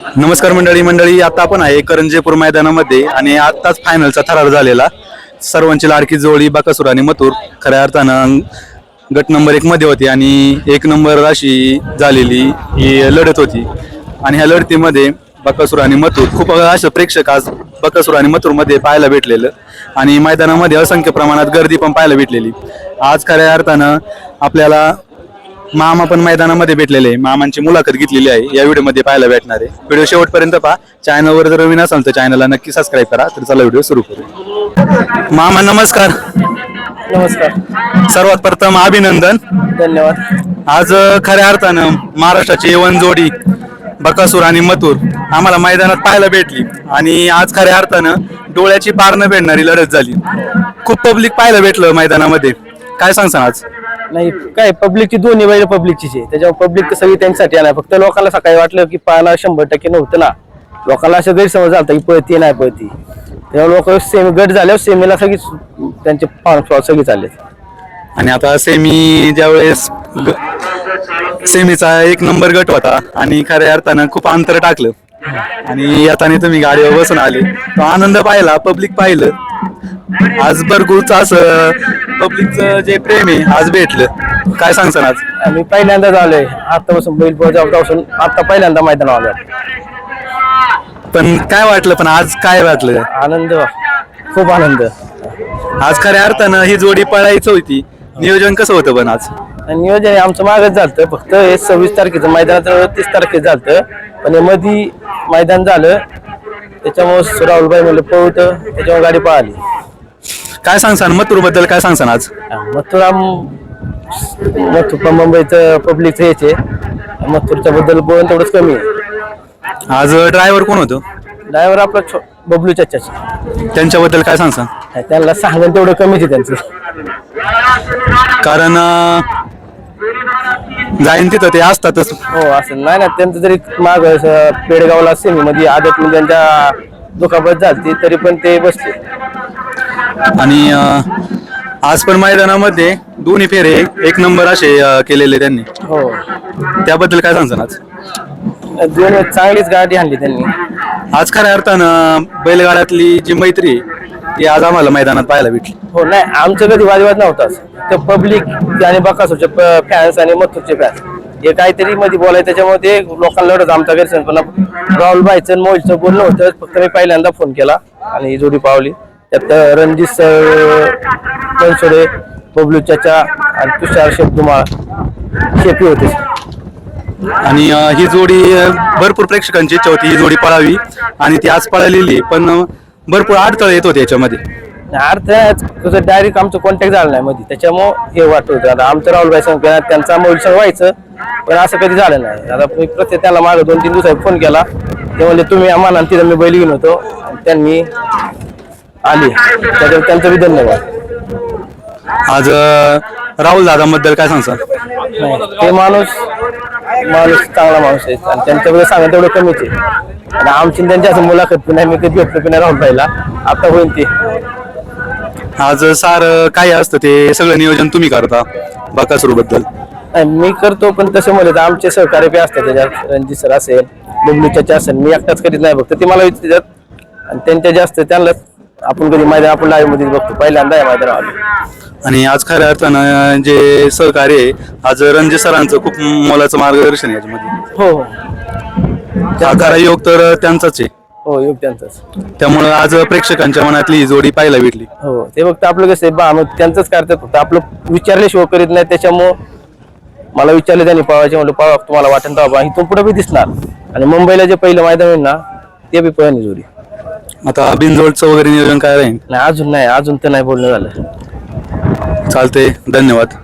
नमस्कार मंडळी मंडळी. आता आपण आहे करंजेपूर मैदानामध्ये आणि आताच फायनलचा थरार झालेला सर्वांची लाडकी जोडी बकासूर आणि मथुर. खऱ्या अर्थानं गट नंबर एक मध्ये होती आणि एक नंबर अशी झालेली ही लढत होती. आणि ह्या लढतीमध्ये बकासूर आणि मथुर खूप असं प्रेक्षक आज बकासूर आणि मथुरमध्ये पाहायला भेटलेलं. आणि मैदानामध्ये असंख्य प्रमाणात गर्दी पण पाहायला भेटलेली. आज खऱ्या अर्थानं आपल्याला मामा पण मैदानामध्ये भेटलेले आहे. मामांची मुलाखत घेतलेली आहे. या व्हिडिओमध्ये पाहायला भेटणार आहे. व्हिडिओ शेवटपर्यंत पहा. चॅनलवर जर नवीन असाल तर चॅनलला नक्की सबस्क्राईब करा. तर चला व्हिडिओ सुरू करू. मामा नमस्कार. नमस्कार. सर्वात प्रथम अभिनंदन. धन्यवाद. आज खऱ्या अर्थानं महाराष्ट्राची वन जोडी बकासूर आणि मथुर आम्हाला मैदानात पाहायला भेटली. आणि आज खऱ्या अर्थानं डोळ्याची पार न भेटणारी लढत झाली. खूप पब्लिक पाहायला भेटलं मैदानामध्ये. काय सांगसान आज? नाही काय पब्लिकची दोन्ही बैल पब्लिकचीच आहे. त्याच्यामुळे पब्लिक सगळी त्यांच्यासाठी आणा फक्त लोकांना सकाळी वाटलं की पाहायला शंभर टक्के नव्हतं ना. लोकांना असं गैरसमज झाला की पळती नाही पळती. तेव्हा लोक सेमी गट झाल्यावर सेमीला सगळी त्यांचे पाहून सगळी चालले. आणि आता सेमी ज्यावेळेस ग- सेमीचा एक नंबर गट होता आणि खऱ्या अर्थानं खूप अंतर टाकलं. आणि येताना तुम्ही गाडीवर बसून आले. तो आनंद पाहिला पब्लिक पाहिलं. आज भरपूरच असं पब्लिकचं जे प्रेम आहे आज भेटलं. काय सांगसान आज? आम्ही पहिल्यांदाच आलोय आतापासून बैलपासून आता पहिल्यांदा मैदान आलो पण काय वाटलं पण आज काय वाटलं? आनंद खूप आनंद. आज खऱ्या अर्थानं ही जोडी पळायचं होती. नियोजन कसं होतं पण आज? आणि नियोजन हे आमचं मागच झालं फक्त हे सव्वीस तारखेचं मैदानाचं तीस तारखेचं झालं पण हे मधी मैदान झालं. त्याच्यामुळे राहुलबाई म्हणलं पळवतं त्याच्यामुळे गाडी पळाली. काय सांगसान? मथुरबद्दल काय सांगसान आज? मथुरा मथुर मुंबईचं पब्लिकचं हेच आहे मथुरच्या बद्दल बोलून तेवढंच कमी आहे. आज ड्रायव्हर कोण होतं? ड्रायव्हर आपला बबलू चाचाची त्यांच्याबद्दल काय सांगसान? त्यांना सांगून तेवढं कमीच आहे त्यांचं. कारण जाईन तिथं ते असतातच. हो असं नाही ना त्यांचं जरी माग पेडगावला सेमी मध्ये आदत मध्ये त्यांच्या दुखापत झाली तरी पण ते बसले. आणि अं, आज पण मैदानामध्ये दोन्ही फेरे एक नंबर असे अं, केलेले त्यांनी. हो. त्याबद्दल काय सांगसान आज? दोन चांगलीच गाडी आणली त्यांनी. आज खऱ्या अर्थानं बैलगाड्यातली जी मैत्री आहे, ती आज आम्हाला मैदानात पाहायला भेटली. हो नाही आमचं कधी वादविवाद नव्हताच. तर पब्लिक आणि बकासूरचे फॅन्स आणि मथुरचे फॅन्स हे काहीतरी मध्ये बोलाय त्याच्यामुळे ते लोकांना लढत आमचा गैरसमज पण राहुल भाईचं मोहितचं बोलणं होतं फक्त मी पहिल्यांदा फोन केला आणि ही जोडी पावली. त्यात रणजित सर बनसोडे बबलू चाचा आणि तुषार शेपदुमाळ शेपी होते. आणि अं, ही जोडी अं, भरपूर प्रेक्षकांची इच्छा होती ही जोडी पळावी. आणि ती आज पळालेली पण अं, भरपूर अडथळे येत होते याच्यामध्ये. अर्थ तुझं डायरेक्ट आमचं कॉन्टॅक्ट झालं नाही मध्ये त्याच्यामुळं हे वाटत होतं. आता आमचं राहुलबाई संग केला त्यांचा संग व्हायचं पण असं कधी झालं नाही. आता मी प्रत्येक त्याला मागे दोन तीन दिवसात फोन केला. ते म्हणले तुम्ही आम्हाला तिथं मी बैल घेऊन होतो त्यांनी आली. त्याच्यावर त्यांचं बी धन्यवाद. आज राहुल दादांबद्दल काय सांगसान नाही ते माणूस माणूस चांगला माणूस आहे. आणि त्यांच्याकडे सांगा तेवढं कमीच आहे. आणि आमची आणि त्यांची असं मुलाखत पण नाही मी कधी भेटलो पण नाही राहुलबाईला आता होईल ते. आज सार काय असतं ते सगळं नियोजन तुम्ही करता बकासूरबद्दल मी करतो पण तसे म्हणले तर आमचे सहकार्य बी असतात त्याच्यात. रणजित सर असेल बबलू चाचा असेल मी एकटाच करीत नाही फक्त. ते मला विचारतात आणि त्यांच्या जास्त त्यांना आपण कधी मैदान आपण लाईव्हमध्ये बघतो. पहिल्यांदा या मैदान आलो. आणि आज खऱ्या अर्थानं जे सहकार्य आहे आज रणजित सरांचं खूप मोलाचं मार्गदर्शन आहे याच्यामध्ये. हो हो. योग तर त्यांचाच आहे. हो योग त्यांचाच त्यामुळं आज प्रेक्षकांच्या मनातली ही जोडी पाहायला भेटली. हो ते फक्त आपलं कसं आहे बा मग त्यांचंच करतात फक्त आपलं विचारल्याशिवाय करीत नाही त्याच्यामुळं मला विचारलं त्यांनी पळवायचे म्हणलं पळवा तुम्हाला वाटेल तर बाबा इथून पुढे बी दिसणार. आणि मुंबईला जे पहिलं मैदान होईल ना ते बी पळणी जोडी. आता बिनजोडचं वगैरे नियोजन काय राहील? नाही अजून नाही अजून तर नाही बोलणं झालं. चालते धन्यवाद.